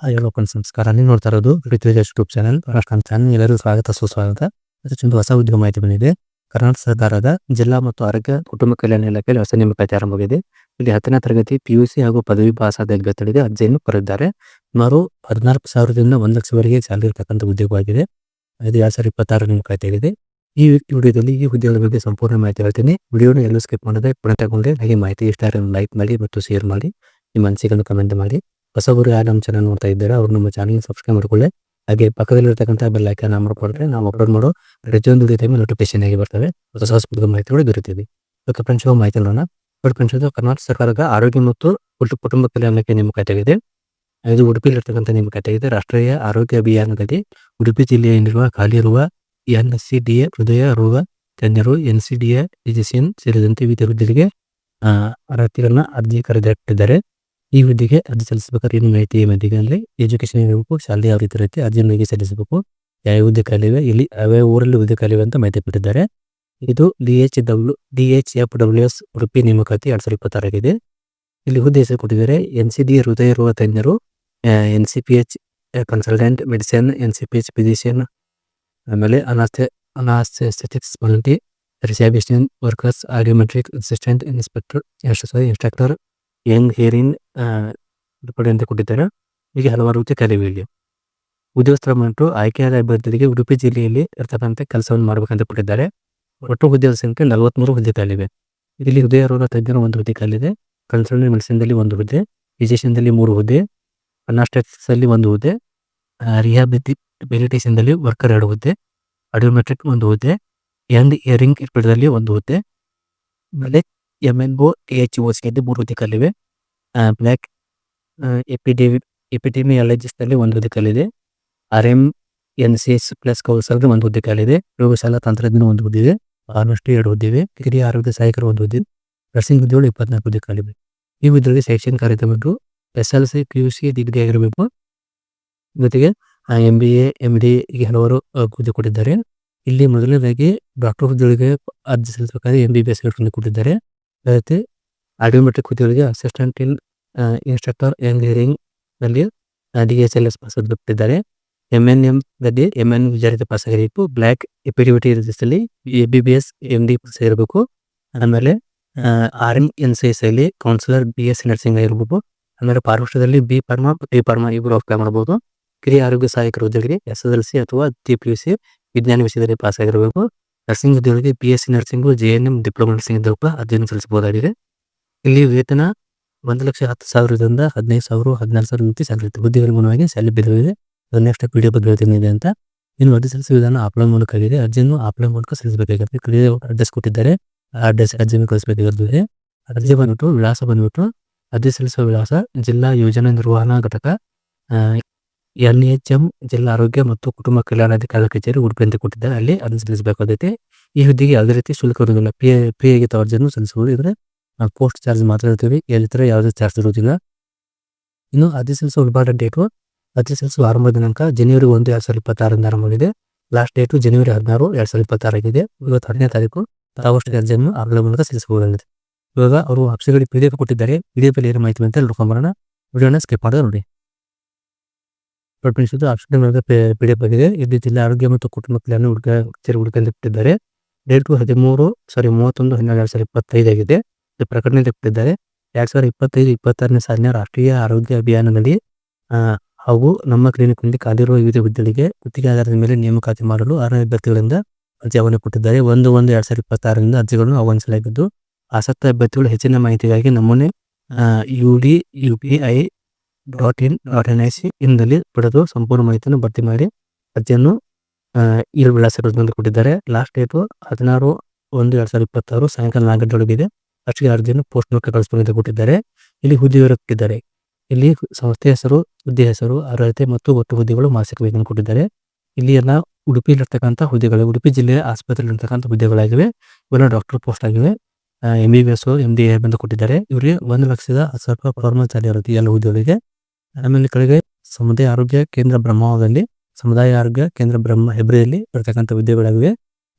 Hello ಸಂಸ್ಕಾರ. ನೀವು ನೋಡ್ತಾ ಇರೋದು ಋತ್ವಿಜ್ ಯೂಟ್ಯೂಬ್ ಚಾನಲ್. ರಾಷ್ಟ್ರ ಚಾನಲ್. ಎಲ್ಲರೂ ಸ್ವಾಗತ. ಸುಸ್ವಾಗತ. ಅದಕ್ಕೊಂದು ಹೊಸ ಉದ್ಯೋಗ ಮಾಹಿತಿ ಬಂದಿದೆ. ಕರ್ನಾಟಕ ಸರ್ಕಾರದ ಜಿಲ್ಲಾ ಮತ್ತು ಆರೋಗ್ಯ, ಕುಟುಂಬ ಕಲ್ಯಾಣ ಇಲಾಖೆಯಲ್ಲಿ ಹೊಸ ನೇಮಕಾತಿ ಆರಂಭವಾಗಿದೆ. ಇಲ್ಲಿ ಹತ್ತನೇ ತರಗತಿ ಪಿಯುಸಿ ಹಾಗೂ ಪದವಿ ಪಾಸಾದ ಅಭ್ಯರ್ಥಿಗಳಿಗೆ ಅರ್ಜಿಯನ್ನು ಕರೆದಿದ್ದಾರೆ ಸುಮಾರು ಹದಿನಾಲ್ಕು ಸಾವಿರದಿಂದ ಒಂದು ಲಕ್ಷವರೆಗೆ ಸ್ಯಾಲರಿ ಇರತಕ್ಕಂಥ ಉದ್ಯೋಗವಾಗಿದೆ. ಇದು ಎರಡ್ ಸಾವಿರದ ಇಪ್ಪತ್ತಾರು ನೇಮಕಾತಿ ಆಗಿದೆ. ಈ ವಿಡಿಯೋದಲ್ಲಿ ಈ ಉದ್ಯೋಗದ ಬಗ್ಗೆ ಸಂಪೂರ್ಣ ಮಾಹಿತಿ ಹೇಳ್ತೀನಿ. ವಿಡಿಯೋನ ಎಲ್ಲೂ ಸ್ಕಿಪ್ ಮಾಡದೆ ಪುನಃ ಹಾಗೆ ಮಾಹಿತಿ ಇಷ್ಟ ಲೈಕ್ ಮಾಡಿ ಮತ್ತು ಶೇರ್ ಮಾಡಿ. ನಿಮ್ಮ ಅನಿಸಿಕೆಯನ್ನು ಕಮೆಂಟ್ ಮಾಡಿ. ಹೊಸಬರು ಯಾರು ನಮ್ಮ ಚಾನಲ್ ನೋಡ್ತಾ ಇದ್ದಾರೆ ಅವ್ರು ನಮ್ಮ ಚಾನಲ್ ಸಬ್ಸ್ಕ್ರೈಬ್ ಮಾಡ್ಕೊಳ್ಳಿ. ಹಾಗೆ ಪಕ್ಕದಲ್ಲಿರ್ತಕ್ಕಂಥ ಬೆಲ್ ಐಕಾನ್ ಮಾಡ್ಕೊಂಡ್ರೆ ನಾವು ಅಪ್ಲೋಡ್ ಮಾಡೋ ಪ್ರತಿಯೊಂದು ಟೈಮ್ ನೋಟಿಫಿಕೇಶನ್ ಆಗಿ ಬರ್ತವೆ. ಹೊಸ ಹೊಸ ಮಾಹಿತಿಗಳು ದೊರೆಯುತ್ತಿದೆ ಓಕೆ ಫ್ರೆಂಡ್ಸ್ ಮಾಹಿತಿ ನೋಡೋಣ. ನೋಡಿ ಫ್ರೆಂಡ್ಸ್ ಕರ್ನಾಟಕ ಸರ್ಕಾರದ ಆರೋಗ್ಯ ಮತ್ತು ಕುಟು- ಕುಟುಂಬ ಕಲ್ಯಾಣಕ್ಕೆ ನೇಮಕ ಆಗಿದೆ ಇದು ಉಡುಪಿಯಲ್ಲಿರ್ತಕ್ಕಂಥ ನಿಮ್ಮ ಆಗಿದೆ ರಾಷ್ಟ್ರೀಯ ಆರೋಗ್ಯ ಅಭಿಯಾನದಲ್ಲಿ ಉಡುಪಿ ಜಿಲ್ಲೆಯಲ್ಲಿರುವ ಖಾಲಿ ಇರುವ ಎನ್ ಸಿ ಡಿ ಎ ಹೃದಯ ರೋಗ ತಜ್ಞರು ಎನ್ ಸಿ ಡಿ ಎ ಫಿಸಿಷಿಯನ್ ಸೇರಿದಂತೆ ವಿವಿಧ ಹುದ್ದೆಗಳಿಗೆ ಆ, ಅರ್ಹತೆಗಳನ್ನ ಅರ್ಜಿ ಕರೆದಿಟ್ಟಿದ್ದಾರೆ. ಈ ಹುದ್ದೆಗೆ ಅರ್ಜಿ ಸಲ್ಲಿಸಬೇಕಾದ್ರೆ ಏನು ಮಾಹಿತಿ ಮಾಹಿತಿಗೆ ಅಂದರೆ ಎಜುಕೇಶನ್ ಇರಬೇಕು ಶಾಲೆ ಯಾವ ರೀತಿ ಇರುತ್ತೆ, ಅರ್ಜಿಯನ್ನು ಹೇಗೆ ಸಲ್ಲಿಸಬೇಕು, ಯಾವ ಹುದ್ದೆ ಖಾಲಿವೆ ಇಲ್ಲಿ ಯಾವ ಊರಲ್ಲಿ ಹುದ್ದೆ ಖಾಲಿವೆ ಅಂತ ಮಾಹಿತಿ ಕೊಟ್ಟಿದ್ದಾರೆ. ಇದು D H W D H F W S Udupi ನೇಮಕಾತಿ ಎರಡು ಸಾವಿರದ ಇಪ್ಪತ್ತಾರಾಗಿದೆ ಇಲ್ಲಿ ಹುದ್ದೆ ಹೆಸರು ಕೊಟ್ಟಿದ್ದಾರೆ ಎನ್ ಸಿ ಡಿ ಹೃದಯ ರೋಗ ತಜ್ಞರು N C P H consultant medicine N C P H physician ಆಮೇಲೆ ಅನಾಸ್ಥೆ ಅನಾಸ್ಥೆಟಿಕ್ಸ್ ವಾಲಂಟಿ ರಿಸ್ಯಾಬಿಷನ್ workers audiometric assistant inspector instructor young hearing ಪಡೆ ಅಂತ ಕೊಟ್ಟಿದ್ದಾರೆ. ಹೀಗೆ ಹಲವಾರು ರೀತಿಯ ಖಾಲಿವೆ ಇಲ್ಲಿ ಉದ್ಯೋಗಸ್ಥರ ಮತ್ತು ಆಯ್ಕೆಯಾದ ಅಭ್ಯರ್ಥಿಗಳಿಗೆ ಉಡುಪಿ ಜಿಲ್ಲೆಯಲ್ಲಿ ಇರ್ತಕ್ಕಂಥ ಕೆಲಸವನ್ನು ಮಾಡಬೇಕಂತ ಕೊಟ್ಟಿದ್ದಾರೆ. ಒಟ್ಟು ಹುದ್ದೆಯ ಸಂಖ್ಯೆ ನಲವತ್ಮೂರು ಹುದ್ದೆ ಖಾಲಿವೆ ಇಲ್ಲಿ ಹೃದಯ ರೋಗ ತಜ್ಞರು ಒಂದು ಹುದ್ದೆ ಕಾಲಿದೆ ಕನ್ಸಲ್ಟೆಂಟ್ ಮೆಡಿಸಿನ್ದಲ್ಲಿ ಒಂದು ಹುದ್ದೆ. ಫಿಸಿಷಿಯನ್ದಲ್ಲಿ ಮೂರು ಹುದ್ದೆ. ಅಲ್ಲಿ ಒಂದು ಹುದ್ದೆ. ರಿಹಾಬಿಲಿಟೇಷನ್ದಲ್ಲಿ ವರ್ಕರ್ ಎರಡು ಹುದ್ದೆ. ಅಡಿಯೋಮೆಟ್ರಿಕ್ ಒಂದು ಹುದ್ದೆ. ಎಂಡ್ ಇಯರಿಂಗ್ ಇರ್ಪಿಡದಲ್ಲಿ ಒಂದು ಹುದ್ದೆ. ಆಮೇಲೆ M N T H O ಮೂರು ಹುದ್ದೆ ಖಾಲಿವೆ ಬ್ಲ್ಯಾಕ್ ಎಪಿಡೆವಿ ಎಪಿಡೆಮಿಯಾಲಜಿಸ್ಟಲ್ಲಿ ಒಂದು ಹುದ್ದೆ ಖಾಲಿದೆ R M N C S plus ಕೌನ್ಸಲ್ಗೆ ಒಂದು ಹುದ್ದೆ ಪ್ರಯೋಗಶಾಲಾ ತಂತ್ರಜ್ಞಾನ ಒಂದು ಹುದ್ದೆ ಇದೆ. ಫಾರ್ಮಸ್ಟಿ ಎರಡು ಹುದ್ದೆ ಇವೆ. ಕಿರಿಯ ಆರೋಗ್ಯ ಸಹಾಯಕರು ಒಂದು ಹುದ್ದೆ ನರ್ಸಿಂಗ್ ಹುದ್ದೆಗಳು ಇಪ್ಪತ್ನಾಲ್ಕು ಹುದ್ದೆ ಈ ಹುದ್ದೆಗಳಿಗೆ ಶೈಕ್ಷಣಿಕ ಕಾರ್ಯಕ್ರಮಗಳು S L C, P U C degree ಆಗಿರಬೇಕು. ಜೊತೆಗೆ M B A, M D ಹೀಗೆ ಹಲವಾರು ಹುದ್ದೆ ಕೊಟ್ಟಿದ್ದಾರೆ. ಇಲ್ಲಿ ಮೊದಲನೇದಾಗಿ ಡಾಕ್ಟರ್ ಹುದ್ದೆಗಳಿಗೆ ಅರ್ಜಿ ಸಲ್ಲಿಸಬೇಕಾದ್ರೆ ಎಂ ಬಿ ಬಿ ಎಸ್ ಕೊಟ್ಟಿದ್ದಾರೆ. ರೀತಿ ಆಡಿಯೋಮೆಟ್ರಿಕ್ ಹುದ್ದೆಗಳಿಗೆ ಅಸಿಸ್ಟೆಂಟ್ ಇನ್ ಇನ್ಸ್ಟ್ರಕ್ಟರ್ ಎಂಜಿನಿಯರಿಂಗ್ನಲ್ಲಿ ಪಾಸ್ ಬಿಟ್ಟಿದ್ದಾರೆ ಎಂ ಎನ್ ಎಂ ದಲ್ಲಿ ಎಂ ಎನ್ ವಿಚಾರಿತ ಪಾಸ್ ಆಗಿರಬೇಕು. ಬ್ಲ್ಯಾಕ್ ಎಪಿಡಿವಿಟಿ ರಿಜಿಸ್ಟಲ್ಲಿ A B B S M D pass ಆಗಿರಬೇಕು. ಆಮೇಲೆ R M N C S ಅಲ್ಲಿ ಕೌನ್ಸಿಲರ್ ಬಿ ಎಸ್ ನರ್ಸಿಂಗ್ ಆಗಿರ್ಬೋದು ಆಮೇಲೆ ಪಾರ್ವಷ್ಟದಲ್ಲಿ ಬಿ ಫಾರ್ಮಾ ಡಿ ಫಾರ್ಮಾ ಇಬ್ಬರು ಅಪ್ಲೈ ಮಾಡಬಹುದು ಕಿರಿಯ ಆರೋಗ್ಯ ಸಹಾಯಕರ ಎಲ್ ಸಿ ಅಥವಾ ಡಿ ಪಿ ಯು ಸಿ ವಿಜ್ಞಾನ ವಿಷಯದಲ್ಲಿ ಪಾಸ್ ಆಗಿರಬೇಕು. ನರ್ಸಿಂಗ್ ಹುದ್ದೆಗಳಿಗೆ B nursing C nursing J N M diploma nursing ಇದ್ದ ಅಧ್ಯಯನ ಸಲ್ಲಿಸಬಹುದಾಗಿದೆ. ಇಲ್ಲಿ ವೇತನ ಒಂದು ಲಕ್ಷ ಹತ್ತು ಸಾವಿರದಿಂದ ಹದಿನೈದು ಸಾವಿರ ಹದಿನಾರು ಸಾವಿರ ಇತ್ತು ಹುದ್ದೆಗಳ ಮೂಲವಾಗಿ ಸ್ಯಾಲರಿ ಬೆದರಿದೆ ಅದು ನೆಕ್ಸ್ಟ್ ವಿಡಿಯೋ ಬಗ್ಗೆ ಹೇಳ್ತೀನಿ ಅಂತ. ಇನ್ನು ಅರ್ಜಿ ಸಲ್ಲಿಸುವ ವಿಧಾನ ಆಫ್ಲೈನ್ ಮೂಲಕ ಆಗಿದೆ ಅರ್ಜಿಯನ್ನು ಆಫ್ಲೈನ್ ಮೂಲಕ ಸಲ್ಲಿಸಬೇಕಾಗುತ್ತೆ. ಕ್ಲಿಯರ್ ಅಡ್ರೆಸ್ ಕೊಟ್ಟಿದ್ದಾರೆ. ಆ ಅಡ್ರೆಸ್ ಅರ್ಜಿಯನ್ನು ಕಳಿಸಬೇಕಾಗಿರ್ತದೆ ಅರ್ಜಿ ಬಂದ್ಬಿಟ್ಟು ವಿಳಾಸ ಬಂದ್ಬಿಟ್ಟು ಅರ್ಜಿ ಸಲ್ಲಿಸುವ ವಿಳಾಸ ಜಿಲ್ಲಾ ಯೋಜನಾ ನಿರ್ವಹಣಾ ಘಟಕ ಎನ್ ಎಚ್ ಎಂ ಜಿಲ್ಲಾ ಆರೋಗ್ಯ ಮತ್ತು ಕುಟುಂಬ ಕಲ್ಯಾಣಾಧಿಕಾರಿ ಕಚೇರಿ ಉಡುಪಿ ಅಂತ ಕೊಟ್ಟಿದ್ದಾರೆ. ಅಲ್ಲಿ ಅರ್ಜಿ ಸಲ್ಲಿಸಬೇಕಾಗುತ್ತೆ. ಈ ಹುದ್ದೆಗೆ ಯಾವುದೇ ರೀತಿ ಶುಲ್ಕ ಇರುವುದಿಲ್ಲ. ಪಿ ಪಿ ಆಗಿದ್ದ ಅರ್ಜಿಯನ್ನು ಸಲ್ಲಿಸಬಹುದು ಇದ್ರೆ ಪೋಸ್ಟ್ ಚಾರ್ಜ್ ಮಾತ್ರ ಇರ್ತೀವಿ ಎಲ್ಲಿದ್ರೆ ಯಾವುದೇ ಚಾರ್ಜ್ ಇರೋದಿಲ್ಲ ಇನ್ನು ಸೆಲ್ಸ್ ಇಂಪಾರ್ಟೆಂಟ್ ಡೇಟು ಅರ್ಜಿ ಸೆಲ್ಸ್ ಆರಂಭ ದಿನಾಂಕ ಜನವರಿ ಒಂದು, ಎರಡು ಸಾವಿರದ ಇಪ್ಪತ್ತಾರರಿಂದ ಆರಂಭವಾಗಿದೆ ಲಾಸ್ಟ್ ಡೇಟು ಜನವರಿ ಹದಿನಾರು, ಎರಡು ಸಾವಿರದ ಇಪ್ಪತ್ತಾರಾಗಿದೆ. ಇವತ್ತು ಹದಿನೈದು ತಾರೀಕು, ತಾವಷ್ಟು ಅರ್ಜಿಯನ್ನು ಆಗಲ ಮೂಲಕ ಸಲ್ಲಿಸಬಹುದಾಗಿದೆ. ಇವಾಗ ಅವರು ಅಕ್ಷರಗಳಿಗೆ ಪಿ ಡಿ ಎಫ್ ಕೊಟ್ಟಿದ್ದಾರೆ. ಪಿ ಡಿ ಎಫ್ ಏನು ಮಾಹಿತಿ ಅಂತ ನೋಡ್ಕೊಂಬರೋಣ ವಿಡಿಯೋನ ಸ್ಕಿಪ್ ಮಾಡೋದು ನೋಡಿ. ಇದು ಆಪ್ಷನ್ ಮೇಲೆ ಪಿ ಡಿ ಎಫ್ ಆಗಿದೆ. ಇಲ್ಲಿ ಜಿಲ್ಲಾ ಆರೋಗ್ಯ ಮತ್ತು ಕುಟುಂಬ ಕಲ್ಯಾಣ ಹುಡುಗ ಕಚೇರಿ ಹುಡುಕಲ್ಲಿ ಬಿಟ್ಟಿದ್ದಾರೆ ಡೇಟು ಹದಿಮೂರು ಸಾರಿ ಮೂವತ್ತೊಂದು, ಹನ್ನೆರಡು, ಎರಡ್ ಸಾವಿರದ ಇಪ್ಪತ್ತೈದು ಆಗಿದೆ. ಇದು ಪ್ರಕಟಣೆ ಕೊಟ್ಟಿದ್ದಾರೆ ಎರಡ್ ಸಾವಿರದ ಇಪ್ಪತ್ತೈದು, ಇಪ್ಪತ್ತಾರನೇ ಸಾಲಿನ ರಾಷ್ಟ್ರೀಯ ಆರೋಗ್ಯ ಅಭಿಯಾನದಲ್ಲಿ ಹಾಗೂ ನಮ್ಮ ಕ್ಲಿನಿಕ್ನಲ್ಲಿ ಕಾದಿರುವ ವಿವಿಧ ಹುದ್ದೆಗಳಿಗೆ ಗುತ್ತಿಗೆ ಆಧಾರದ ಮೇಲೆ ನೇಮಕಾತಿ ಮಾಡಲು ಅರ್ಹ ಅಭ್ಯರ್ಥಿಗಳಿಂದ ಅರ್ಜಿ ಆಹ್ವಾನ ಕೊಟ್ಟಿದ್ದಾರೆ. ಒಂದು ಒಂದು, ಎರಡ್ ಸಾವಿರದ ಇಪ್ಪತ್ತಾರರಿಂದ ಅರ್ಜಿಗಳನ್ನು ಆಹ್ವಾನಿಸಲಾಗಿದ್ದು, ಆಸಕ್ತ ಅಭ್ಯರ್ಥಿಗಳು ಹೆಚ್ಚಿನ ಮಾಹಿತಿಗಾಗಿ ನಮೂನೆ U D U P I dot in, dot N I C ಇಂದಲ್ಲಿ ಪಡೆದು ಸಂಪೂರ್ಣ ಮಾಹಿತಿಯನ್ನು ಭರ್ತಿ ಮಾಡಿ ಅರ್ಜಿಯನ್ನು ಈ ವಿಳಾಸ ಕೊಟ್ಟಿದ್ದಾರೆ. ಲಾಸ್ಟ್ ಡೇಟು ಹದಿನಾರು ಒಂದು, ಎರಡ್ ಸಾವಿರದ ಇಪ್ಪತ್ತಾರು ಸಾಯಂಕಾಲ ನಾಲ್ಕು ಗಂಟೆಯೊಳಗಿದೆ ಅಷ್ಟಿಗೆ ಅರ್ಜಿಯನ್ನು ಪೋಸ್ಟ್ ಮೂಲಕ ಅಂತ ಕೊಟ್ಟಿದ್ದಾರೆ. ಇಲ್ಲಿ ಹುದ್ದೆ ವಿವರ ಇಲ್ಲಿ ಸಂಸ್ಥೆ ಹೆಸರು ಹುದ್ದೆ ಹೆಸರು, ಅರ್ಹತೆ ಮತ್ತು ಒಟ್ಟು ಹುದ್ದೆಗಳು ಮಾಸಿಕ ವೇತನ ಕೊಟ್ಟಿದ್ದಾರೆ. ಇಲ್ಲಿ ಎಲ್ಲ ಉಡುಪಿಯಲ್ಲಿರ್ತಕ್ಕಂಥ ಹುದ್ದೆಗಳು, ಉಡುಪಿ ಜಿಲ್ಲೆಯ ಆಸ್ಪತ್ರೆಯಲ್ಲಿರ್ತಕ್ಕಂಥ ಹುದ್ದೆಗಳಾಗಿವೆ. ಇವೆಲ್ಲ ಡಾಕ್ಟರ್ ಪೋಸ್ಟ್ ಆಗಿವೆ. M B B S M D A ಬಂದು ಕೊಟ್ಟಿದ್ದಾರೆ. ಇವರಿಗೆ ಒಂದು ಲಕ್ಷದ ಹತ್ತು ಸಾವಿರ ರೂಪಾಯಿ ಸ್ಯಾಲರಿ ಇರುತ್ತೆ ಎಲ್ಲ ಹುದ್ದೆಗಳಿಗೆ. ಆಮೇಲೆ ಕಡೆಗೆ ಸಮುದಾಯ ಆರೋಗ್ಯ ಕೇಂದ್ರ ಬ್ರಹ್ಮದಲ್ಲಿ, ಸಮುದಾಯ ಆರೋಗ್ಯ ಕೇಂದ್ರ ಬ್ರಹ್ಮ, ಹೆಬ್ರಿಯಲ್ಲಿ ಇರತಕ್ಕಂಥ ಹುದ್ದೆಗಳಾಗಿವೆ.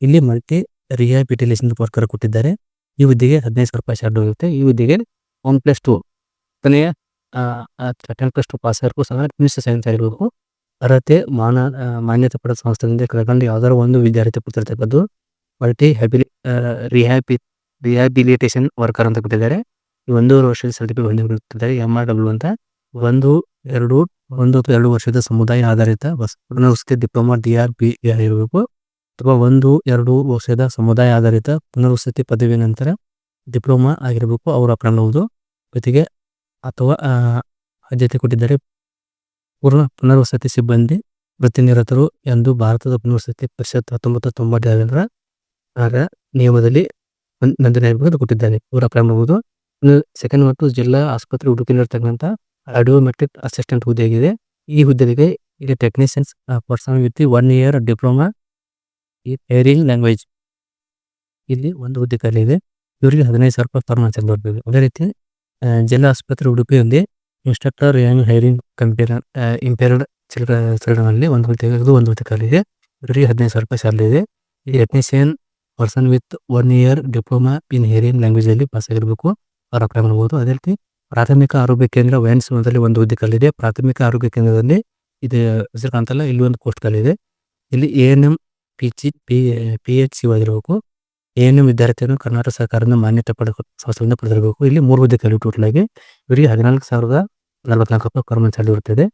ಇಲ್ಲಿ ಮಲ್ಟಿ ರಿಹಾಬಿಲಿಟೇಷನ್ ವರ್ಕರ್ ಕೊಟ್ಟಿದ್ದಾರೆ. ಈ ಹುದ್ದೆಗೆ ಹದಿನೈದು ಸಾವಿರ ರೂಪಾಯಿ ಸ್ಯಾಲ್ರಿ ಹೋಗುತ್ತೆ. ಈ ಹುದ್ದೆಗೆ ಒನ್ ಪ್ಲಸ್ ಟು ಕೊನೆಯ ಟೆನ್ ಪ್ಲಸ್ ಟು ಪಾಸ್ ಆಗಿರ್ಬೇಕು ಸಹ ಸಿ ಸೈನ್ಸ್ ಆಗಿರ್ಬೇಕು ಅರ್ಹತೆ, ಮಾನ ಮಾನ್ಯತೆ ಪಡೆದ ಸಂಸ್ಥೆಯಿಂದ ಕೆಳಕಂಡು ಯಾವ್ದಾದ್ರು ಒಂದು ವಿದ್ಯಾರ್ಥಿ ಕೂತಿರ್ತಕ್ಕದ್ದು ಮಲ್ಟಿ ಹ್ಯಾಬಿಲಿ ರಿಹ್ಯಾಬಿ, ರಿಹ್ಯಾಬಿಲಿಟೇಷನ್ ವರ್ಕರ್ ಅಂತ ಕೊಟ್ಟಿದ್ದಾರೆ. ಈ ಒಂದೂವರೆ ವರ್ಷದ ಸರ್ಟಿಫಿಕೇಟ್ ಹೊಂದಿರುತ್ತದೆ ಎಂ ಆರ್ ಡಬ್ಲ್ಯೂ ಅಂತ ಒಂದು, ಎರಡು, ಒಂದು ಅಥವಾ ಎರಡು ವರ್ಷದ ಸಮುದಾಯ ಆಧಾರಿತ based diploma, D R B ಇರಬೇಕು ಅಥವಾ ಒಂದು, ಎರಡು ವರ್ಷದ ಸಮುದಾಯ ಆಧಾರಿತ ಪುನರ್ವಸತಿ ಪದವಿ ನಂತರ ಡಿಪ್ಲೊಮಾ ಆಗಿರಬೇಕು, ಅವರು ಅಪ್ಲೈ ಜೊತೆಗೆ ಅಥವಾ ಆದ್ಯತೆ ಕೊಟ್ಟಿದ್ದಾರೆ ಪೂರ್ಣ ಪುನರ್ವಸತಿ ಸಿಬ್ಬಂದಿ ವೃತ್ತಿನಿರತರು ಎಂದು ಭಾರತದ ಪುನರ್ವಸತಿ ಪರಿಷತ್ ಹತ್ತೊಂಬತ್ತು ತೊಂಬತ್ತೆರಡರ ಆಗ ನಿಯಮದಲ್ಲಿ ನಂದನೆ ಕೊಟ್ಟಿದ್ದಾರೆ. ಇವರು ಮಾಡಬಹುದು ಸೆಕೆಂಡ್ ಮತ್ತು ಜಿಲ್ಲಾ ಆಸ್ಪತ್ರೆ ಉಡುಪಿನಲ್ಲಿರ್ತಕ್ಕಂಥ ಆಡಿಯೋಮೆಟ್ರಿಕ್ ಅಸಿಸ್ಟೆಂಟ್ ಹುದ್ದೆ ಆಗಿದೆ ಈ ಹುದ್ದೆಗೆ ಇಲ್ಲಿ technicians person with one year diploma ಈ ಲ್ಯಾಂಗ್ವೇಜ್ ಇಲ್ಲಿ ಒಂದು ಹುದ್ದೆ ಖಾಲಿ ಇದೆ. ಇವರಿಗೆ ಹದಿನೈದು ಸಾವಿರ ರೂಪಾಯಿ ಪರ್ಮನೆಂಟ್ ಬರ್ಬೋದು ಅದೇ ರೀತಿ ಜಿಲ್ಲಾ ಆಸ್ಪತ್ರೆ ಉಡುಪಿಯಲ್ಲಿ instructor young hearing compare impaired ಚಿಲ್ಡ್ರನಲ್ಲಿ ಒಂದು ಹುದ್ದೆ, ಇದು ಒಂದು ಹುದ್ದೆ ಖಾಲಿ ಇದೆ. ಇವರಿಗೆ ಹದಿನೈದು ಸಾವಿರ ರೂಪಾಯಿ ಸ್ಯಾಲರಿ ಇದೆ. ಈ technician person with one year diploma in hearing language ಅಲ್ಲಿ ಪಾಸ್ ಆಗಿರಬೇಕು. ಅವ್ರು ಅಪ್ಲೈ ಮಾಡಬಹುದು ಅದೇ ರೀತಿ, ಪ್ರಾಥಮಿಕ ಆರೋಗ್ಯ ಕೇಂದ್ರ ವಯನ್ಸ್ ಒಂದರಲ್ಲಿ ಒಂದು ಹುದ್ದೆ ಖಾಲಿದೆ ಪ್ರಾಥಮಿಕ ಆರೋಗ್ಯ ಕೇಂದ್ರದಲ್ಲಿ ಇದು ಹೆಸರು ಕಾಣ್ತಲ್ಲ ಇಲ್ಲಿ. ಒಂದು ಪೋಸ್ಟ್ ಖಾಲಿದೆ ಇಲ್ಲಿ A N M P G P P H C ಓದಿರಬೇಕು, M ವಿದ್ಯಾರ್ಥಿಯನ್ನು ಕರ್ನಾಟಕ ಸರ್ಕಾರದಿಂದ ಮಾನ್ಯತೆ ಪಡೆದ, ಸಂಸ್ಥೆಯಿಂದ ಪಡೆದಿರಬೇಕು. ಇಲ್ಲಿ ಮೂರು ಹುದ್ದೆ ಖಾಲಿ ಟೋಟಲ್ ಆಗಿ ಇವರಿಗೆ ಹದಿನಾಲ್ಕು ಸಾವಿರದ ನಲವತ್ನಾಲ್ಕು ರೂಪಾಯಿ ಕರ್ಮನ್ ಸ್ಯಾಲರಿ ಇರುತ್ತದೆ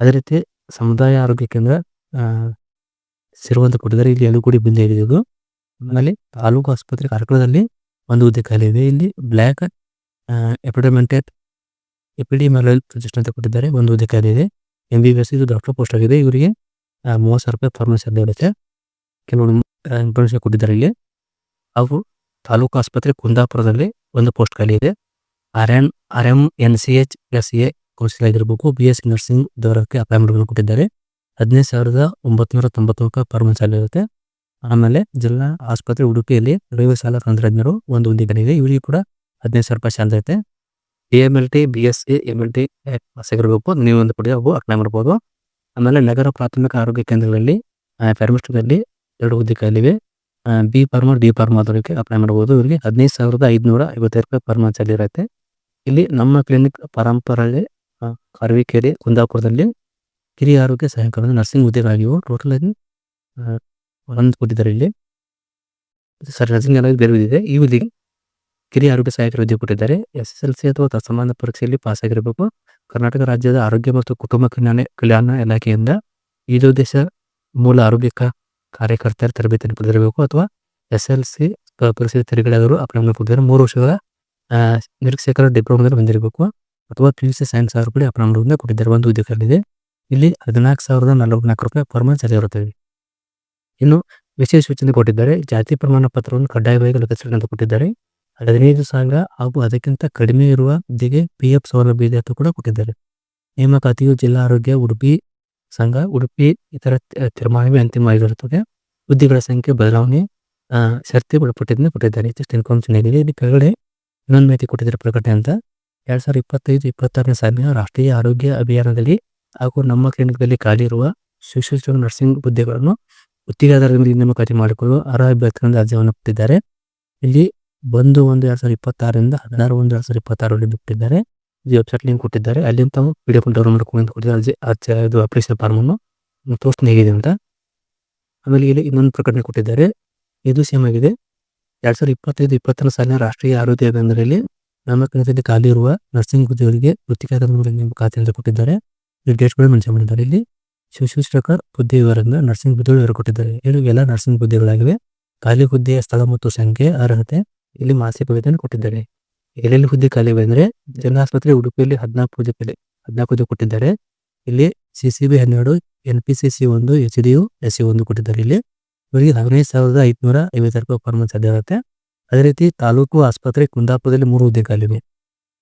ಅದೇ ರೀತಿ ಸಮುದಾಯ ಆರೋಗ್ಯ ಕೇಂದ್ರ ಸಿರುವಂತ ಕೊಟ್ಟಿದ್ದಾರೆ. ಇಲ್ಲಿ ಎಲುಗುಡಿ ಬಿಂದೆ ಇದೆ ಆಮೇಲೆ ತಾಲೂಕು ಆಸ್ಪತ್ರೆ ಕಾರ್ಕಳದಲ್ಲಿ ಒಂದು ಹುದ್ದೆ ಖಾಲಿ ಇದೆ. ಇಲ್ಲಿ ಬ್ಲ್ಯಾಕ್ ಎಪಿಡಮೆಂಟೆಡ್ ಎಪಿಡಿಮೆರಲ್ ಫಿಸಿಸ್ಟ್ ಅಂತ ಕೊಟ್ಟಿದ್ದಾರೆ. ಒಂದು ಹುದ್ದೆ ಖಾಲಿ ಇದೆ. ಎಂ ಬಿ ಬಿ ಎಸ್ ಇದು ಡಾಕ್ಟರ್ ಪೋಸ್ಟ್ ಆಗಿದೆ. ಇವರಿಗೆ ಮೂವತ್ತು ಸಾವಿರ ರೂಪಾಯಿ ಫಾರ್ಮಲ್ ಸ್ಯಾಲರಿ ಇರುತ್ತೆ ಕೆಲವೊಂದು ಇನ್ಫಾರ್ಮೇಶನ್ ಕೊಟ್ಟಿದ್ದಾರೆ ಇಲ್ಲಿ. ಹಾಗೂ ತಾಲೂಕು ಆಸ್ಪತ್ರೆ ಕುಂದಾಪುರದಲ್ಲಿ ಒಂದು ಪೋಸ್ಟ್ ಖಾಲಿ ಇದೆ. R N R M N C H S A council ಆಗಿರಬೇಕು, ಬಿ ಎಸ್ ನರ್ಸಿಂಗ್ ದವರಕ್ಕೆ ಮಾಡಬೇಕು ಕೊಟ್ಟಿದ್ದಾರೆ. ಹದಿನೈದು ಸಾವಿರದ ಒಂಬತ್ತುನೂರ ತೊಂಬತ್ತೊಂಬತ್ತು ಪರ್ಮನೆಂಟ್ ಸ್ಯಾಲರಿ ಇರುತ್ತೆ. ಆಮೇಲೆ ಜಿಲ್ಲಾ ಆಸ್ಪತ್ರೆ ಉಡುಪಿಯಲ್ಲಿ ರೈಲ್ವೆ ಸಾಲ ತಂತ್ರಜ್ಞರು ಒಂದು ಹೊಂದಿದ್ದಾರೆ ಇವರಿಗೆ ಕೂಡ ಹದಿನೈದು ಸಾವಿರ ರೂಪಾಯಿ ಸ್ಯಾಲರಿ ಇರುತ್ತೆ. A M L T B S C, M L T ನೀವು ಒಂದು ಪಡೆಯೋ ಅವು ಅಪ್ಲೈ ಮಾಡ್ಬೋದು. ಆಮೇಲೆ ನಗರ ಪ್ರಾಥಮಿಕ ಆರೋಗ್ಯ ಕೇಂದ್ರಗಳಲ್ಲಿ ಫಾರ್ಮಿಸ್ಟ್ದಲ್ಲಿ ಎರಡು ಹುದ್ದೆ ಬಿ ಫಾರ್ಮ ಡಿ ಫಾರ್ಮ ಆದವರಿಗೆ ಅಪ್ಲೈ ಮಾಡಬಹುದು ಇವರಿಗೆ ಹದಿನೈದು ಸಾವಿರದ ಐದುನೂರ ಐವತ್ತೈದು ರೂಪಾಯಿ ಸ್ಯಾಲರಿ ಇರುತ್ತೆ. ಇಲ್ಲಿ ನಮ್ಮ ಕ್ಲಿನಿಕ್ ಪರಂಪರಳ್ಳಿ ಅರವಿಕೆರೆ ಕುಂದಾಪುರದಲ್ಲಿ ಕಿರಿಯ ಆರೋಗ್ಯ ಸಹಾಯಕರು ನರ್ಸಿಂಗ್ ಹುದ್ದೆಗಳಾಗಿವು. ಟೋಟಲ್ ಆಗಿ ಒಂದು ಕೊಟ್ಟಿದ್ದಾರೆ ಇಲ್ಲಿ. ಸರ್ ನರ್ಸಿಂಗ್ ಎಲ್ಲ ಬೇರೆ ಇದೆ. ಈ ಹುದ್ದೆಗೆ ಕಿರಿಯ ಆರೋಗ್ಯ ಸಹಾಯಕರ ಹುದ್ದೆ ಕೊಟ್ಟಿದ್ದಾರೆ. ಎಸ್ ಎಸ್ ಎಲ್ ಸಿ ಅಥವಾ ತತ್ಸಂಬಂಧ ಪರೀಕ್ಷೆಯಲ್ಲಿ ಪಾಸ್ ಆಗಿರಬೇಕು. ಕರ್ನಾಟಕ ರಾಜ್ಯದ ಆರೋಗ್ಯ ಮತ್ತು ಕುಟುಂಬ ಕಲ್ಯಾಣ ಕಲ್ಯಾಣ ಇಲಾಖೆಯಿಂದ ಇದು ದೇಶ ಮೂಲ ಆರೋಗ್ಯ ಕ- ಕಾರ್ಯಕರ್ತರ ತರಬೇತಿಯನ್ನು ಪಡೆದಿರಬೇಕು ಅಥವಾ ಎಸ್ ಎಲ್ ಸಿ ಪರಿಸ್ಥಿತಿ ತೆರಿಗೆಗಳಾದರು ಅಪ್ಲೈ ಕೊಟ್ಟಿದ್ದಾರೆ ಮೂರು ವರ್ಷಗಳ ನಿರೀಕ್ಷಕರ ಡಿಪ್ಲೊಮಾದಲ್ಲಿ ಹೊಂದಿರಬೇಕು ಅಥವಾ ಪಿ ಯು ಸಿ ಸೈನ್ಸ್ ಅವರು ಕೂಡ ಅಪ್ಲೈ ಕೊಟ್ಟಿದ್ದಾರೆ. ಒಂದು ಖಾಲಿದೆ ಇಲ್ಲಿ ಹದಿನಾಲ್ಕು ಸಾವಿರದ ನಲವತ್ನಾಲ್ಕು ರೂಪಾಯಿ ಪರ್ಮನೆಂಟ್ ಸ್ಯಾಲರಿ ಇರುತ್ತದೆ. ಇನ್ನು ವಿಶೇಷ ಸೂಚನೆ ಕೊಟ್ಟಿದ್ದಾರೆ. ಜಾತಿ ಪ್ರಮಾಣ ಪತ್ರವನ್ನು ಕಡ್ಡಾಯವಾಗಿ ಅಂತ ಕೊಟ್ಟಿದ್ದಾರೆ. ಹದಿನೈದು ಸಾವಿರ ಹಾಗೂ ಅದಕ್ಕಿಂತ ಕಡಿಮೆ ಇರುವ ಹುದ್ದೆಗೆ ಪಿ ಎಫ್ ಸೌಲಭ್ಯ ಇದೆ ಅಂತ ಕೂಡ ಕೊಟ್ಟಿದ್ದಾರೆ. ನೇಮಕಾತಿಯು ಜಿಲ್ಲಾ ಆರೋಗ್ಯ, ಉಡುಪಿ ಸಂಘ, ಉಡುಪಿ, ಇತರ ತೀರ್ಮಾನವೇ ಅಂತಿಮವಾಗಿರುತ್ತದೆ ಹುದ್ದೆಗಳ ಸಂಖ್ಯೆ ಬದಲಾವಣೆ ಶರ್ತಿ ಒಳಪಟ್ಟಿದ್ದನ್ನು ಕೊಟ್ಟಿದ್ದಾರೆ. ಜಸ್ಟ್ ಇನ್ಫಾರ್ಮೇಶನ್ ಆಗಿದೆ ಇಲ್ಲಿ ಕೆಳಗಡೆ ಇನ್ನೊಂದು ಮಾಹಿತಿ ಕೊಟ್ಟಿದ್ದಾರೆ ಪ್ರಕಟಣೆ ಅಂತ. ಎರಡು ಸಾವಿರದ ಇಪ್ಪತ್ತೈದು, ಇಪ್ಪತ್ತಾರನೇ ಸಾಲಿನ ರಾಷ್ಟ್ರೀಯ ಆರೋಗ್ಯ ಅಭಿಯಾನದಲ್ಲಿ ಹಾಗೂ ನಮ್ಮ ಕ್ಲಿನಿಕ್ದಲ್ಲಿ ಖಾಲಿ ಇರುವ ಶಿಶು ನರ್ಸಿಂಗ್ ಹುದ್ದೆಗಳನ್ನು ಗುತ್ತಿಗೆದಾರರ ಮೇಲೆ ನೇಮಕಾತಿ ಮಾಡಿಕೊಳ್ಳುವ ಅರ್ಹ ಅಭ್ಯರ್ಥಿಗಳಿಂದ ಅರ್ಜಿಯನ್ನು ಕೊಟ್ಟಿದ್ದಾರೆ ಇಲ್ಲಿ ಬಂದು ಒಂದು ಎರಡು ಸಾವಿರದ ಇಪ್ಪತ್ತಾರರಿಂದ ಹದಿನಾರು ಒಂದು ಎರಡು ಸಾವಿರದ ಇಪ್ಪತ್ತಾರರಲ್ಲಿ ಬಿಟ್ಟಿದ್ದಾರೆ. ವೆಬ್ಸೈಟ್ ಲಿಂಕ್ ಕೊಟ್ಟಿದ್ದಾರೆ. ಅಲ್ಲಿಂದ ತಾವು ಪಿ ಡಿ ಎಫ್ ಡೌನ್ಲೋಡ್ ಮಾಡ್ಕೊಂಡು ಅಂತ ಕೊಟ್ಟಿದ್ದಾರೆ ಇದು ಅಪ್ಲಿಕೇಶನ್ ಫಾರ್ಮನ್ನು ತೋರಿಸ್ತೀನಿ ಹೇಗಿದೆ ಅಂತ. ಆಮೇಲೆ ಇಲ್ಲಿ ಇನ್ನೊಂದು ಪ್ರಕಟಣೆ ಕೊಟ್ಟಿದ್ದಾರೆ. ಇದು ಸೇಮ್ ಆಗಿದೆ. ಎರಡ್ ಸಾವಿರದ ಇಪ್ಪತ್ತೈದು, ಇಪ್ಪತ್ತನೇ ಸಾಲಿನ ರಾಷ್ಟ್ರೀಯ ಆರೋಗ್ಯ ಕೇಂದ್ರದಲ್ಲಿ ನಾಮಕರಣದಲ್ಲಿ ಖಾಲಿ ಇರುವ ನರ್ಸಿಂಗ್ ಹುದ್ದೆಗಳಿಗೆ ವೃತ್ತಿಕಾರ ನೇಮಕಾತಿ ಅಂತ ಕೊಟ್ಟಿದ್ದಾರೆ. ಡೇಟ್ಗಳು ಮೆನ್ಷನ್ ಮಾಡಿದ್ದಾರೆ. ಇಲ್ಲಿ ಶಿಶುಶ್ರಕರ್ ಹುದ್ದೆ ವಿವರದಿಂದ ನರ್ಸಿಂಗ್ ಹುದ್ದೆಗಳು ವಿವರ ಕೊಟ್ಟಿದ್ದಾರೆ. ಇದು ಎಲ್ಲ ನರ್ಸಿಂಗ್ ಹುದ್ದೆಗಳಾಗಿವೆ. ಖಾಲಿ ಹುದ್ದೆಯ ಸ್ಥಳ ಮತ್ತು ಸಂಖ್ಯೆ, ಅರ್ಹತೆ, ಇಲ್ಲಿ ಮಾಸಿಕ ವೇತನ ಕೊಟ್ಟಿದ್ದಾರೆ. ಎಲ್ಲೆಲ್ಲಿ ಹುದ್ದೆ ಖಾಲಿವೆ ಅಂದ್ರೆ ಆಸ್ಪತ್ರೆ ಉಡುಪಿಯಲ್ಲಿ ಹದಿನಾಲ್ಕು ಹುದ್ದೆ ಖಾಲಿ ಹದಿನಾಲ್ಕು ಹುದ್ದೆ ಕೊಟ್ಟಿದ್ದಾರೆ. ಇಲ್ಲಿ ಸಿ ಸಿ ಬಿ ಹನ್ನೆರಡು ಎನ್ ಪಿ ಸಿ ಸಿ ಒಂದು H D U S C ಒಂದು ಕೊಟ್ಟಿದ್ದಾರೆ. ಇಲ್ಲಿ ಇವರಿಗೆ ಹದಿನೈದು ಸಾವಿರದ ಐದುನೂರ ಐವತ್ತಾರು ರೂಪಾಯಿ ಪರ್ ಮಂತ್ ಸಾಧ್ಯ ಇರುತ್ತೆ ಅದೇ ರೀತಿ ತಾಲೂಕು ಆಸ್ಪತ್ರೆ ಕುಂದಾಪುರದಲ್ಲಿ ಮೂರು ಹುದ್ದೆ ಖಾಲಿವೆ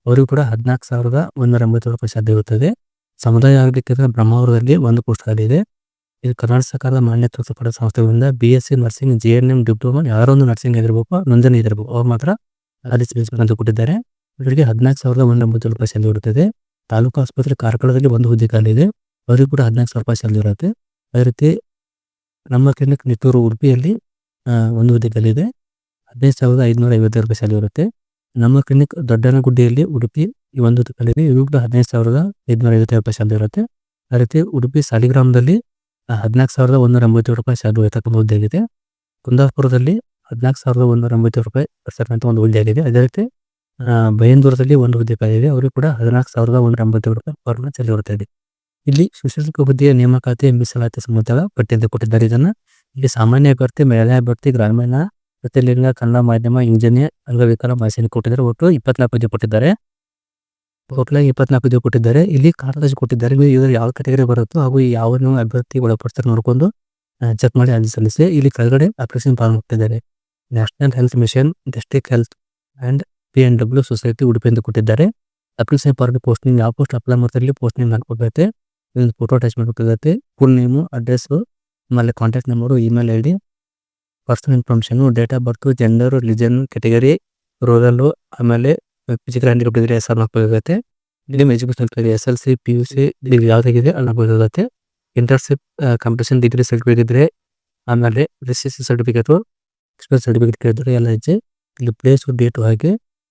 ಅವರಿಗೂ ಕೂಡ ಹದಿನಾಲ್ಕು ಸಾವಿರದ ಒಂದೂರ ಎಂಬತ್ತು ರೂಪಾಯಿ ಸಾಧ್ಯ ಇರುತ್ತದೆ ಸಮುದಾಯ ಆರೋಗ್ಯ ಕೇಂದ್ರ ಬ್ರಹ್ಮಾವರದಲ್ಲಿ ಒಂದು ಪೋಸ್ಟ್ ಖಾಲಿ ಇದೆ. ಇದು ಕರ್ನಾಟಕ ಸರ್ಕಾರದ ಮಾನ್ಯತೆ ಪಡೆದ ಸಂಸ್ಥೆಗಳಿಂದ B S C nursing J N M diploma ಯಾರೋ ಒಂದು ನರ್ಸಿಂಗ್ ಇದಿರಬೇಕು ನೋಂದಣಿ ಇದ್ದಿರಬೇಕು ಅವ್ರು ಮಾತ್ರ ಅಂತ ಕೊಟ್ಟಿದ್ದಾರೆ. ಇವರಿಗೆ ಹದಿನಾಲ್ಕು ಸಾವಿರದ ಒಂದು ಎಂಬತ್ತು ರೂಪಾಯಿ ಸ್ಯಾಲರಿ ಇರುತ್ತದೆ. ತಾಲೂಕು ಆಸ್ಪತ್ರೆ ಕಾರ್ಕಳದಲ್ಲಿ ಒಂದು ಹುದ್ದೆ ಖಾಲಿ ಇದೆ. ಅವರಿಗೂ ಕೂಡ ಹದಿನಾಲ್ಕು ಸಾವಿರ ರೂಪಾಯಿ ಸ್ಯಾಲರಿ ಇರುತ್ತೆ. ಅದೇ ರೀತಿ ನಮ್ಮ ಕ್ಲಿನಿಕ್ ನಿತ್ತೂರು ಉಡುಪಿಯಲ್ಲಿ ಒಂದು ಹುದ್ದೆ ಖಾಲಿ ಇದೆ. ಹದಿನೈದು ಸಾವಿರದ ಐದುನೂರ ಐವತ್ತೈದು ರೂಪಾಯಿ ಸ್ಯಾಲರಿ ಇರುತ್ತೆ. ನಮ್ಮ ಕ್ಲಿನಿಕ್ ದೊಡ್ಡನಗುಡ್ಡಿಯಲ್ಲಿ ಉಡುಪಿ ಈ ಒಂದು ಖಾಲಿ ಇದೆ. ಇವರು ಕೂಡ ಹದಿನೈದು ಸಾವಿರದ ಐದುನೂರ ಐವತ್ತೈದು ರೂಪಾಯಿ ಸ್ಯಾಲರಿ ಇರುತ್ತೆ. ಅದೇ ರೀತಿ ಉಡುಪಿ ಸಾಲಿಗ್ರಾಮದಲ್ಲಿ ಹದಿನಾಲ್ಕು ಸಾವಿರದ ಒಂದೂರ ಎಂಬತ್ತೇಳು ರೂಪಾಯಿ ಸ್ಯಾಲರಿ ಇರತಕ್ಕಂಥ ಹುದ್ದೆ ಆಗಿದೆ. ಕುಂದಾಪುರದಲ್ಲಿ ಹದಿನಾಲ್ಕು ಸಾವಿರದ ಒಂದೂರ ಎಂಬತ್ತು ರೂಪಾಯಿ ಬರ್ತಕ್ಕಂಥ ಒಂದು ಹುದ್ದೆ ಆಗಿದೆ ಅದೇ ರೀತಿ ಬಯಂದೂರದಲ್ಲಿ ಒಂದು ಹುದ್ದೆ ಇದೆ ಅವರು ಕೂಡ ಹದಿನಾಲ್ಕು ಸಾವಿರದ ಒಂದೂರ ಎಂಬತ್ತೇಳು ರೂಪಾಯಿ ಪರ್ ಮಂತ್ ಸ್ಯಾಲರಿ ಇರುತ್ತೆ ಇಲ್ಲಿ ಸುಶೀಲ್ಕ ಹುದ್ದೆಯ ನೇಮಕಾತಿ ಮೀಸಲಾತಿ ಸಂಬಂಧ ಪಟ್ಟಿಯಿಂದ ಕೊಟ್ಟಿದ್ದಾರೆ. ಇದನ್ನ ಇಲ್ಲಿ ಸಾಮಾನ್ಯ ಅಭ್ಯರ್ಥಿ, ಮಹಿಳಾ ಅಭ್ಯರ್ಥಿ, ಗ್ರಾಮೀಣ ಪ್ರತಿಲಿಂಗ ಲಿಂಗ ಕನ್ನಡ ಮಾಧ್ಯಮ, ಇಂಜಿನಿಯರ್, ಅಂಗವಿಕಲ ಮಾಹಿತಿ ಕೊಟ್ಟಿದ್ದಾರೆ. ಒಟ್ಟು ಇಪ್ಪತ್ನಾಲ್ಕು ಹುದ್ದೆ ಕೊಟ್ಟಿದ್ದಾರೆ. ಟೋಟಲ್ ಇಪ್ಪತ್ನಾಲ್ಕು ಹುದ್ದೆ ಕೊಟ್ಟಿದ್ದಾರೆ. ಇಲ್ಲಿ ಕಾರಣರಾಜ್ ಕೊಟ್ಟಿದ್ದಾರೆ. ಇವರು ಯಾವ ಕ್ಯಾಟಗರಿ ಬರುತ್ತೋ ಹಾಗೂ ಯಾವ ಅಭ್ಯರ್ಥಿ ಒಳಪಡ್ತಾರೆ ನೋಡ್ಕೊಂಡು ಚೆಕ್ ಮಾಡಿ ಅರ್ಜಿ ಸಲ್ಲಿಸಿ. ಇಲ್ಲಿ ಕೆಳಗಡೆ ಅಪ್ಲಿಕೇಶನ್ ಫಾರ್ಮ್ ಕೊಟ್ಟಿದ್ದಾರೆ national health mission district health and P N W society Udupi ಅಂತ ಕೊಟ್ಟಿದ್ದಾರೆ ಅಪ್ಲಿಕೇಶನ್ ಫಾರ್ಮ್ ಪೋಸ್ಟಿಂಗ್ ಯಾವ ಪೋಸ್ಟ್ ಅಪ್ಲೈ ಮಾಡ್ತಾರೆ ಪೋಸ್ಟಿಂಗ್ ಹಾಕ್ಬೇಕಾಗತ್ತೆ. ಇಲ್ಲಿ ಫೋಟೋ ಅಟ್ಯಾಚ್ ಮಾಡಬೇಕಾಗತ್ತೆ. ಫುಲ್ ನೇಮು ಅಡ್ರೆಸ್ಸು ಆಮೇಲೆ contact number email I D personal information date of birth gender religion category rural ಆಮೇಲೆ physical handicap ಇದ್ರೆ ಆರ್ ಹಾಕಬೇಕಾಗತ್ತೆ. ನಿಮ್ಮ education S L C P U C degree ಯಾವುದಾಗಿದೆ ಅಲ್ಲಿ ಹಾಕಬೇಕಾಗತ್ತೆ ಇಂಟರ್ನ್ಶಿಪ್ ಕಂಪ್ಯೂಟೇಷನ್ ಡಿಗ್ರಿ ಸರ್ಟಿಫಿಕೇಟ್ ಇದ್ರೆ, ಆಮೇಲೆ ರಿಸಿಸ್ ಸರ್ಟಿಫಿಕೇಟು ಎಕ್ಸ್ಪೀರಿಯನ್ಸ್ ಸರ್ಟಿಫಿಕೇಟ್ ಕೇಳಿದ್ರೆ ಎಲ್ಲ ಹೆಚ್ಚೆ ಇಲ್ಲಿ ಪ್ಲೇಸು ಡೇಟು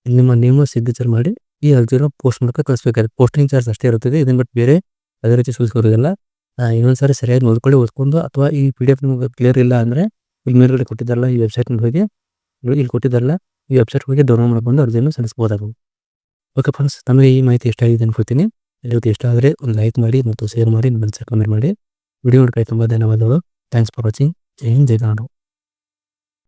ಇಲ್ಲಿ ನಿಮ್ಮ ನೇಮು ಸಿಗ್ನೇಚರ್ ಮಾಡಿ ಈ ಅರ್ಜಿನ ಪೋಸ್ಟ್ ಮೂಲಕ ಕಳಿಸ್ಬೇಕಾದ್ರೆ. ಪೋಸ್ಟಿಂಗ್ ಚಾರ್ಜ್ ಅಷ್ಟೇ ಇರುತ್ತದೆ. ಇದನ್ನು ಬಿಟ್ಟು ಬೇರೆ ಅದೇ ರೀತಿ ಆ, ಇನ್ನೊಂದ್ಸರಿ ಸರಿಯಾಗಿ ಓದ್ಕೊಳ್ಳಿ ಓದ್ಕೊಂಡು ಅಥವಾ ಈ ಪಿ ಡಿ ಎಫ್ ನಿಮಗೆ ಕ್ಲಿಯರ್ ಇಲ್ಲ ಅಂದರೆ ಇಲ್ಲಿ ಮೇಲ್ಗಡೆ ಕೊಟ್ಟಿದ್ದಾರಲ್ಲ ಈ ವೆಬ್ಸೈಟ್ ಹೋಗಿ ಇಲ್ಲಿ ಕೊಟ್ಟಿದ್ದಾರಲ್ಲ ಈ ವೆಬ್ಸೈಟ್ ಹೋಗಿ ಡೌನ್ಲೋಡ್ ಮಾಡಿಕೊಂಡು ಅರ್ಜಿಯನ್ನು ಸಲ್ಲಿಸಬಹುದಾகும் ಓಕೆ ಫ್ರೆಂಡ್ಸ್ ನಮಗೆ ಈ ಮಾಹಿತಿ ಇಷ್ಟ ಆಗಿದೆ ಅನ್ಕೋತೀನಿ ಇವತ್ತು ಇಷ್ಟ ಆದರೆ ಒಂದು ಲೈಕ್ ಮಾಡಿ ಮತ್ತು ಶೇರ್ ಮಾಡಿ ನನ್ನ ಕಮೆಂಟ್ ಮಾಡಿ. ವಿಡಿಯೋ ನೋಡ್ಕಾಯಿ ತುಂಬ ಧನ್ಯವಾದಗಳು. Thanks for watching Jai Hind Jai Kannada.